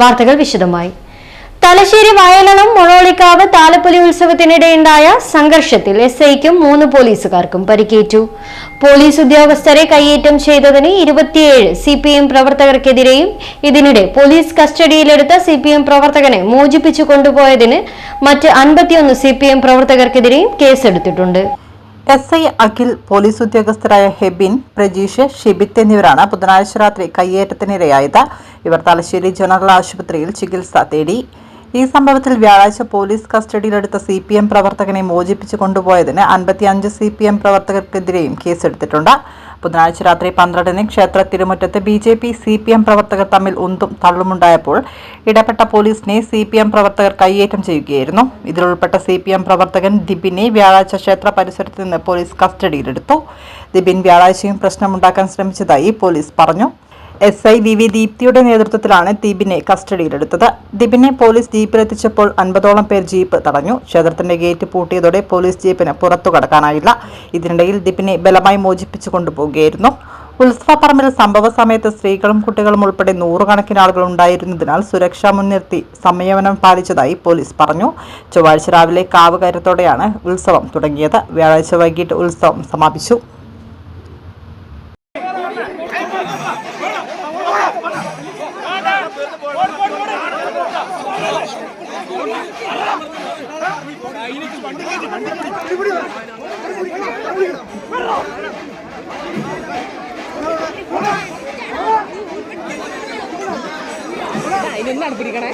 വാർത്തകൾ വിശദമായി. തലശ്ശേരി വയലണം മൊളോളിക്കാവ് താലപ്പൊലി ഉത്സവത്തിനിടെയുണ്ടായ സംഘർഷത്തിൽ എസ് ഐക്കും മൂന്ന് പോലീസുകാർക്കും പരിക്കേറ്റു. പോലീസ് ഉദ്യോഗസ്ഥരെ കയ്യേറ്റം ചെയ്തതിന് ഇരുപത്തിയേഴ് സി പി എം പ്രവർത്തകർക്കെതിരെയും ഇതിനിടെ പോലീസ് കസ്റ്റഡിയിലെടുത്ത സി പി എം പ്രവർത്തകനെ മോചിപ്പിച്ചു കൊണ്ടുപോയതിന് മറ്റ് അൻപത്തിയൊന്ന് സി പി എം പ്രവർത്തകർക്കെതിരെയും കേസെടുത്തിട്ടുണ്ട്. എസ് ഐ അഖിൽ പോലീസ് ഉദ്യോഗസ്ഥരായ ഹെബിൻ പ്രജീഷ് ഷിബിത്ത് എന്നിവരാണ് ബുധനാഴ്ച രാത്രി കയ്യേറ്റത്തിനിരയായത്. ഇവർ തലശ്ശേരി ജനറൽ ആശുപത്രിയിൽ ചികിത്സ തേടി. ഈ സംഭവത്തിൽ വ്യാഴാഴ്ച പോലീസ് കസ്റ്റഡിയിലെടുത്ത സി പി എം പ്രവർത്തകനെ മോചിപ്പിച്ചു കൊണ്ടുപോയതിന് അൻപത്തിയഞ്ച് സി പി എം പ്രവർത്തകർക്കെതിരെയും കേസെടുത്തിട്ടുണ്ട്. ബുധനാഴ്ച രാത്രി പന്ത്രണ്ടിന് ക്ഷേത്ര തിരുമുറ്റത്ത് B J P C P M പ്രവർത്തകർ തമ്മിൽ ഉന്തും തള്ളുമുണ്ടായപ്പോൾ ഇടപെട്ട പോലീസിനെ സി പി എം പ്രവർത്തകർ കൈയേറ്റം ചെയ്യുകയായിരുന്നു. ഇതിലുൾപ്പെട്ട സി പി എം പ്രവർത്തകൻ ദിബിനെ വ്യാഴാഴ്ച ക്ഷേത്ര പരിസരത്ത് നിന്ന് പോലീസ് കസ്റ്റഡിയിലെടുത്തു. ദിബിൻ വ്യാഴാഴ്ചയും പ്രശ്നമുണ്ടാക്കാൻ ശ്രമിച്ചതായി പോലീസ് പറഞ്ഞു. എസ് ഐ വി വി ദീപ്തിയുടെ നേതൃത്വത്തിലാണ് ദീപിനെ കസ്റ്റഡിയിലെടുത്തത്. ദീപിനെ പോലീസ് ജീപ്പിലെത്തിച്ചപ്പോൾ അൻപതോളം പേർ ജീപ്പ് തടഞ്ഞു. ക്ഷേത്രത്തിന്റെ ഗേറ്റ് പൂട്ടിയതോടെ പോലീസ് ജീപ്പിന് പുറത്തു കടക്കാനായില്ല. ഇതിനിടയിൽ ദീപിനെ ബലമായി മോചിപ്പിച്ചു കൊണ്ടുപോവുകയായിരുന്നു. ഉത്സവപ്പറമ്പിൽ സംഭവ സമയത്ത് സ്ത്രീകളും കുട്ടികളും ഉൾപ്പെടെ നൂറുകണക്കിന് ആളുകൾ ഉണ്ടായിരുന്നതിനാൽ സുരക്ഷ മുൻനിർത്തി സംയമനം പാലിച്ചതായി പോലീസ് പറഞ്ഞു. ചൊവ്വാഴ്ച രാവിലെ കാവ് ഉത്സവം തുടങ്ങിയത്. വ്യാഴാഴ്ച വൈകിട്ട് ഉത്സവം സമാപിച്ചു. അതിനെന്താണ് പിടിക്കണേ.